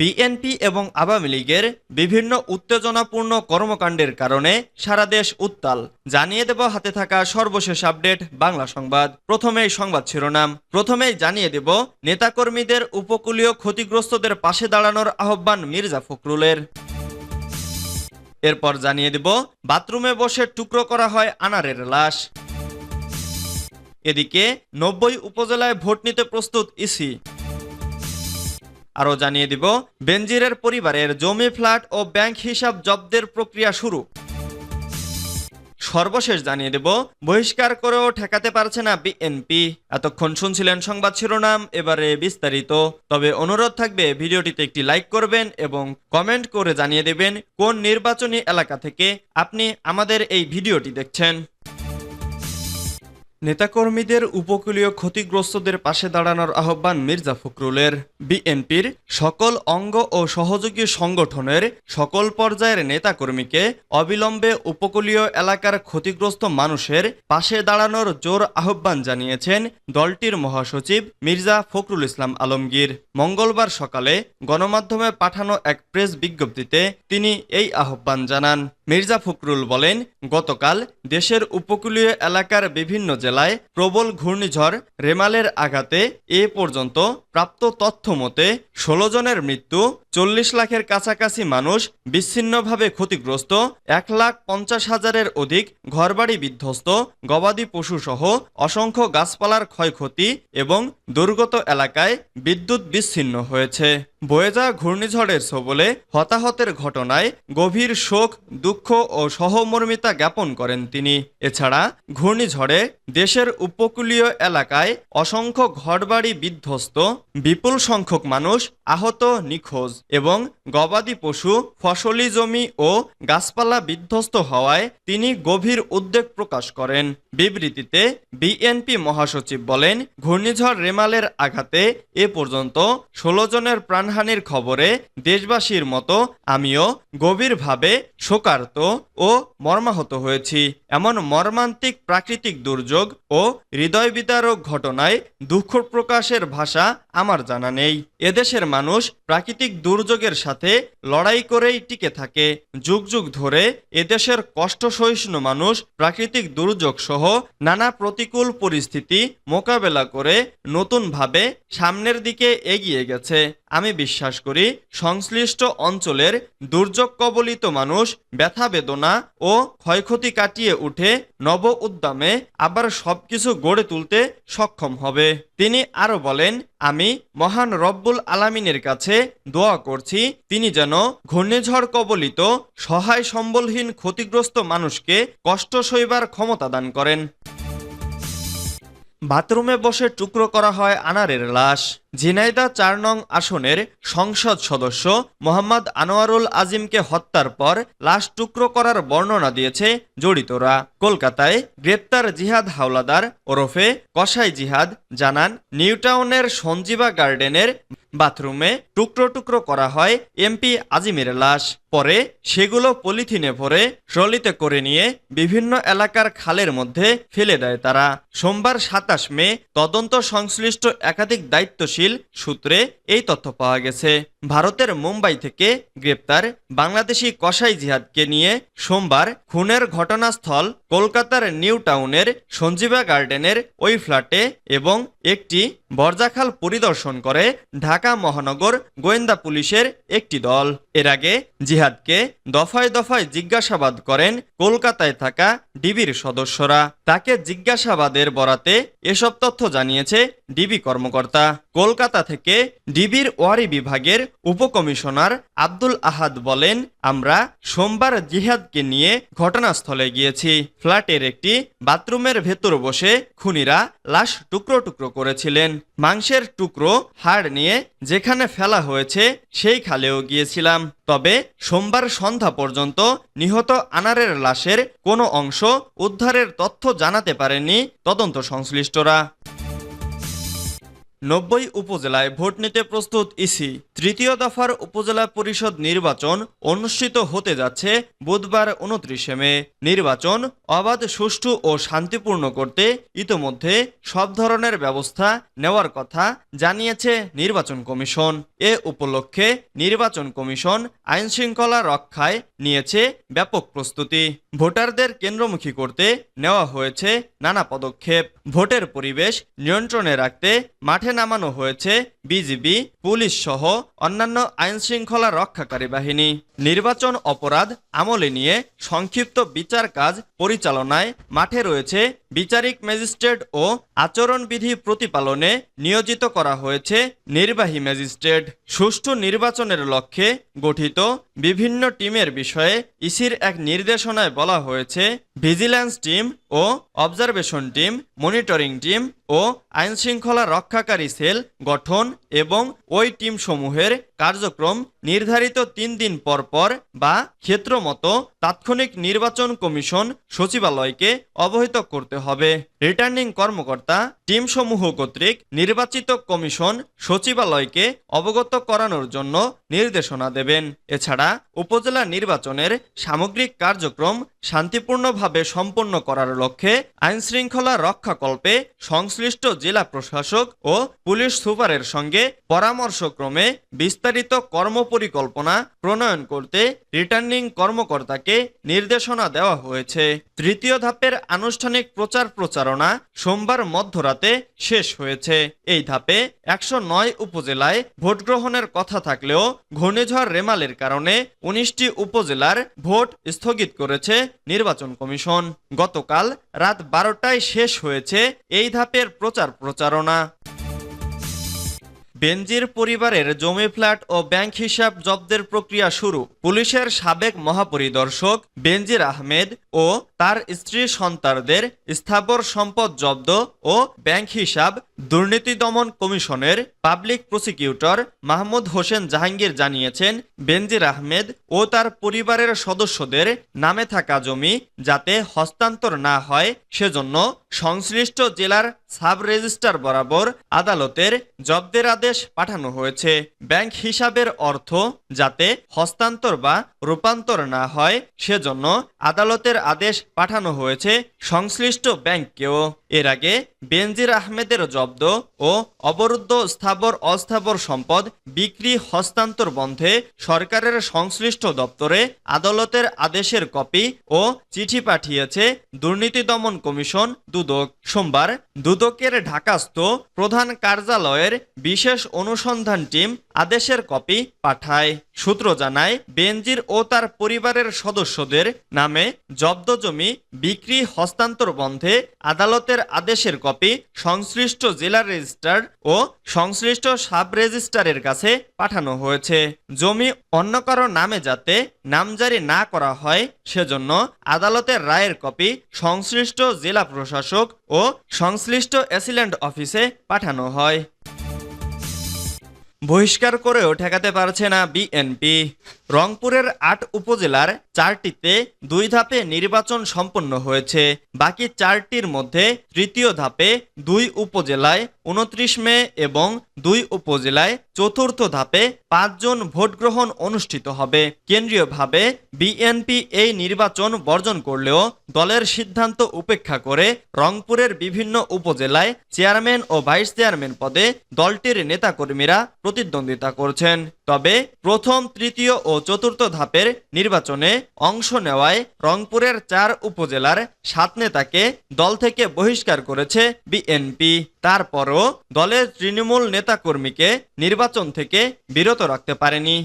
BNP এবং আওয়ামী লীগের বিভিন্ন উত্তেজনাপূর্ণ কর্মকাণ্ডের কারণে সারা দেশ উত্তাল। জানিয়ে দেব হাতে থাকা সর্বশেষ আপডেট, বাংলা সংবাদ। প্রথমেই সংবাদ শিরোনাম। প্রথমেই জানিয়ে দেব, নেতাকর্মীদের উপকূলীয় ক্ষতিগ্রস্তদের পাশে দাঁড়ানোর আহ্বান মির্জা ফখরুলের। এরপর জানিয়ে দেব, বাথরুমে বসে টুকরো করা হয় আনারের লাশ। এদিকে নব্বই উপজেলায় ভোট নিতে প্রস্তুত ইসি। আরও জানিয়ে দিব, বেনজিরের পরিবারের জমি, ফ্ল্যাট ও ব্যাংক হিসাব জব্দের প্রক্রিয়া শুরু। সর্বশেষ জানিয়ে দেব, বহিষ্কার করেও ঠেকাতে পারছে না বিএনপি। এতক্ষণ শুনছিলেন সংবাদ শিরোনাম, এবারে বিস্তারিত। তবে অনুরোধ থাকবে, ভিডিওটিতে একটি লাইক করবেন এবং কমেন্ট করে জানিয়ে দেবেন কোন নির্বাচনী এলাকা থেকে আপনি আমাদের এই ভিডিওটি দেখছেন। নেতাকর্মীদের উপকূলীয় ক্ষতিগ্রস্তদের পাশে দাঁড়ানোর আহ্বান মির্জা ফখরুলের। বিএনপির সকল অঙ্গ ও সহযোগী সংগঠনের সকল পর্যায়ের নেতাকর্মীকে অবিলম্বে উপকূলীয় এলাকার ক্ষতিগ্রস্ত মানুষের পাশে দাঁড়ানোর জোর আহ্বান জানিয়েছেন দলটির মহাসচিব মির্জা ফখরুল ইসলাম আলমগীর। মঙ্গলবার সকালে গণমাধ্যমে পাঠানো এক প্রেস বিজ্ঞপ্তিতে তিনি এই আহ্বান জানান। মির্জা ফখরুল বলেন, গতকাল দেশের উপকূলীয় এলাকার বিভিন্ন জেলায় প্রবল ঘূর্ণিঝড় রেমালের আঘাতে এ পর্যন্ত প্রাপ্ত তথ্য মতে ষোলো জনের মৃত্যু চল্লিশ লাখের কাছাকাছি মানুষ বিচ্ছিন্নভাবে ক্ষতিগ্রস্ত, এক লাখ পঞ্চাশ হাজারের অধিক ঘরবাড়ি বিধ্বস্ত, গবাদি পশুসহ অসংখ্য গাছপালার ক্ষয়ক্ষতি এবং দুর্গত এলাকায় বিদ্যুৎ বিচ্ছিন্ন হয়েছে। বয়ে যাওয়া ঘূর্ণিঝড়ের সবলে হতাহতের ঘটনায় গভীর শোক, দুঃখ ও সহমর্মিতা জ্ঞাপন করেন তিনি। এছাড়া ঘূর্ণিঝড়ে দেশের উপকূলীয় এলাকায় অসংখ্য ঘরবাড়ি বিধ্বস্ত, বিপুল সংখ্যক মানুষ আহত নিখোঁজ। এবং গবাদি পশু, ফসলি জমি ও গাছপালা বিধ্বস্ত হওয়ায় তিনি গভীর উদ্বেগ প্রকাশ করেন। বিবৃতিতে বিএনপি মহাসচিব বলেন, ঘূর্ণিঝড় রেমালের আঘাতে এ পর্যন্ত ষোলো জনের প্রাণহানির খবরে দেশবাসীর মতো আমিও গভীরভাবে শোকার্ত ও মর্মাহত হয়েছি। এমন মর্মান্তিক প্রাকৃতিক দুর্যোগ ও হৃদয় বিদারক ঘটনায় দুঃখ প্রকাশের ভাষা আমার জানা নেই। এদেশের মানুষ প্রাকৃতিক দুর্যোগের সাথে লড়াই করেই টিকে থাকে। যুগ যুগ ধরে এদেশের কষ্ট সহিষ্ণু মানুষ, প্রাকৃতিক দুর্যোগ সহ নানা প্রতিকূল পরিস্থিতি মোকাবেলা করে নতুনভাবে সামনের দিকে এগিয়ে গেছে। আমি বিশ্বাস করি সংশ্লিষ্ট অঞ্চলের দুর্যোগ কবলিত মানুষ ব্যথা বেদনা ও ক্ষয়ক্ষতি কাটিয়ে উঠে নব উদ্যমে আবার সবকিছু গড়ে তুলতে সক্ষম হবে। তিনি আরও বলেন, আমি মহান রব্বুল আলামিনের কাছে দোয়া করছি, তিনি যেন ঘূর্ণিঝড় কবলিত, সহায় সম্বলহীন ক্ষতিগ্রস্ত মানুষকে কষ্ট সইবার ক্ষমতা দান করেন। বাথরুমে বসে টুকরো করা হয় আনারের লাশ। ঝিনাইদা চার নং আসনের সংসদ সদস্য মোহাম্মদ আনোয়ারুল আজিমকে হত্যার পর লাশ টুকরো করার বর্ণনা দিয়েছে জড়িতরা। কলকাতায় গ্রেপ্তার জিহাদ হাওলাদার ওরফে কসাই জিহাদ জানান নিউটাউনের সঞ্জীবা গার্ডেনের বাথরুমে টুকরো টুকরো করা হয় এমপি আজিমের লাশ। পরে সেগুলো পলিথিনে ভরে ট্রলিতে করে নিয়ে বিভিন্ন এলাকার খালের মধ্যে ফেলে দেয় তারা। সোমবার সাতাশ মে তদন্ত সংশ্লিষ্ট একাধিক দায়িত্বশীল সূত্রে এই তথ্য পাওয়া গেছে। ভারতের মুম্বাই থেকে গ্রেপ্তার বাংলাদেশি কসাই জিহাদকে নিয়ে সোমবার খুনের ঘটনাস্থল কলকাতার নিউ টাউনের সঞ্জীবা গার্ডেনের ওই ফ্ল্যাটে এবং একটি বরজাখাল পরিদর্শন করে ঢাকা মহানগর গোয়েন্দা পুলিশের একটি দল। এর আগে জিহাদকে দফায় দফায় জিজ্ঞাসাবাদ করেন কলকাতায় থাকা ডিবির সদস্যরা। তাকে জিজ্ঞাসাবাদের বরাতে এসব তথ্য জানিয়েছে ডিবি কর্মকর্তা। কলকাতা থেকে ডিবির ওয়ারি বিভাগের উপকমিশনার আব্দুল আহাদ বলেন, আমরা সোমবার জিহাদকে নিয়ে ঘটনাস্থলে গিয়েছি। ফ্ল্যাটের একটি বাথরুমের ভেতর বসে খুনিরা লাশ টুকরো টুকরো করেছিলেন। মাংসের টুকরো, হাড় নিয়ে যেখানে ফেলা হয়েছে, সেই খালেও গিয়েছিলাম। তবে সোমবার সন্ধ্যা পর্যন্ত নিহত আনারের লাশের কোনো অংশ উদ্ধারের তথ্য জানাতে পারেনি তদন্ত সংশ্লিষ্টরা। নব্বই উপজেলায় ভোট নিতে প্রস্তুত ইসি। তৃতীয় দফার উপজেলা পরিষদ নির্বাচন অনুষ্ঠিত হতে যাচ্ছে বুধবার উনত্রিশে মে। নির্বাচন অবাধ, সুষ্ঠু ও শান্তিপূর্ণ করতে ইতোমধ্যে সব ধরনের ব্যবস্থা নেওয়ার কথা জানিয়েছে নির্বাচন কমিশন। এ উপলক্ষে নির্বাচন কমিশন আইন শৃঙ্খলা রক্ষায় নিয়েছে ব্যাপক প্রস্তুতি। ভোটারদের কেন্দ্রমুখী করতে নেওয়া হয়েছে নানা পদক্ষেপ। ভোটের পরিবেশ নিয়ন্ত্রণে রাখতে মাঠে নামানো হয়েছে বিজিবি পুলিশ সহ অন্যান্য আইন শৃঙ্খলা রক্ষাকারী বাহিনী, নির্বাচন অপরাধ আমলে নিয়ে সংক্ষিপ্ত বিচার কাজ পরিচালনায় মাঠে রয়েছে বিচারিক ম্যাজিস্ট্রেট ও আচরণবিধি প্রতিপালনে নিয়োজিত করা হয়েছে নির্বাহী ম্যাজিস্ট্রেট। সুষ্ঠু নির্বাচনের লক্ষ্যে গঠিত বিভিন্ন টিমের বিষয়ে ইসির এক নির্দেশনায় বলা হয়েছে ভিজিল্যান্স টিম ও অবজারভেশন টিম, মনিটরিং টিম ও আইনশৃঙ্খলা রক্ষাকারী সেল গঠন এবং ওই টিমসমূহের good কার্যক্রম নির্ধারিত তিন দিন পর পর বা ক্ষেত্রমতো তাৎক্ষণিক নির্বাচন কমিশন সচিবালয়কে অবহিত করতে হবে। রিটার্নিং কর্মকর্তা টিমসমূহ কর্তৃক নির্বাচিত কমিশন সচিবালয়কে অবগত করানোর জন্য নির্দেশনা দেবেন। এছাড়া উপজেলা নির্বাচনের সামগ্রিক কার্যক্রম শান্তিপূর্ণভাবে সম্পন্ন করার লক্ষ্যে আইনশৃঙ্খলা রক্ষাকল্পে সংশ্লিষ্ট জেলা প্রশাসক ও পুলিশ সুপারের সঙ্গে পরামর্শক্রমে বিস্তারিত কর্মপরিকল্পনা প্রণয়ন করতে রিটার্নিং কর্মকর্তাকে নির্দেশনা দেওয়া হয়েছে। তৃতীয় ধাপের আনুষ্ঠানিক প্রচার প্রচারণা সোমবার মধ্যরাতে শেষ হয়েছে। এই ধাপে একশো নয় উপজেলায় ভোট গ্রহণের কথা থাকলেও ঘূর্ণিঝড় রেমালের কারণে উনিশটি উপজেলার ভোট স্থগিত করেছে নির্বাচন কমিশন। গতকাল রাত বারোটায় শেষ হয়েছে এই ধাপের প্রচার প্রচারণা। বেনজির পরিবারের জমি ফ্ল্যাট ও ব্যাংক হিসাব জব্দের প্রক্রিয়া শুরু। পুলিশের সাবেক মহাপরিদর্শক বেনজির আহমেদ ও তার স্ত্রী সন্তানদের স্থাবর সম্পদ জব্দ ও ব্যাংক হিসাব দুর্নীতি দমন কমিশনের পাবলিক প্রসিকিউটর মাহমুদ হোসেন জাহাঙ্গীর জানিয়েছেন, বেনজির আহমেদ ও তার পরিবারের সদস্যদের নামে থাকা জমি যাতে হস্তান্তর না হয় সেজন্য সংশ্লিষ্ট জেলার সাব রেজিস্ট্রার বরাবর আদালতের জব্দের আদেশ পাঠানো হয়েছে। ব্যাংক হিসাবের অর্থ যাতে হস্তান্তর বা রূপান্তর না হয়, সেজন্য আদালতের আদেশ পাঠানো হয়েছে সংশ্লিষ্ট ব্যাংককেও। এর আগে বেনজির আহমেদের জব্দ ও অবরুদ্ধ স্থাবর অস্থাবর সম্পদ বিক্রি হস্তান্তর বন্ধে সরকারের সংশ্লিষ্ট দপ্তরে আদালতের আদেশের কপি ও চিঠি পাঠিয়েছে দুর্নীতি দমন কমিশন দুদক। সোমবার দুদকের ঢাকাস্থ প্রধান কার্যালয়ের বিশেষ অনুসন্ধান টিম আদেশের কপি পাঠায়, সূত্র জানায়, বেনজির ও তার পরিবারের সদস্যদের নামে জব্দ জমি বিক্রি, হস্তান্তর বন্ধে আদালতের আদেশের কপি সংশ্লিষ্ট জেলা রেজিস্ট্রার ও সংশ্লিষ্ট সাব রেজিস্ট্রারের কাছে পাঠানো হয়েছে। জমি অন্য কারও নামে যাতে নামজারি না করা হয়, সেজন্য আদালতের রায়ের কপি সংশ্লিষ্ট জেলা প্রশাসক ও সংশ্লিষ্ট অ্যাসিল্যান্ড অফিসে পাঠানো হয়। বহিষ্কার করেও ঠেকাতে পারছে না বিএনপি। রংপুরের আট উপজেলার চারটিতে দুই ধাপে নির্বাচন সম্পন্ন হয়েছে। বাকি চারটির মধ্যে তৃতীয় ধাপে দুই উপজেলায় উনত্রিশ মে এবং দুই উপজেলায় চতুর্থ ধাপে পাঁচজন ভোট গ্রহণ অনুষ্ঠিত হবে। কেন্দ্রীয়ভাবে বিএনপি এই নির্বাচন বর্জন করলেও দলের সিদ্ধান্ত উপেক্ষা করে রংপুরের বিভিন্ন উপজেলায় চেয়ারম্যান ও ভাইস চেয়ারম্যান পদে দলটির নেতাকর্মীরা প্রতিদ্বন্দ্বিতা করছেন। তবে প্রথম, তৃতীয় ও চতুর্থ ধাপের নির্বাচনে অংশ নেওয়ায় রংপুরের চার উপজেলার সাত নেতাকে দল থেকে বহিষ্কার করেছে বিএনপি। তারপরও দলের তৃণমূল নেতাকর্মীকে নির্বাচন থেকে বিরত রাখতে পারেনি।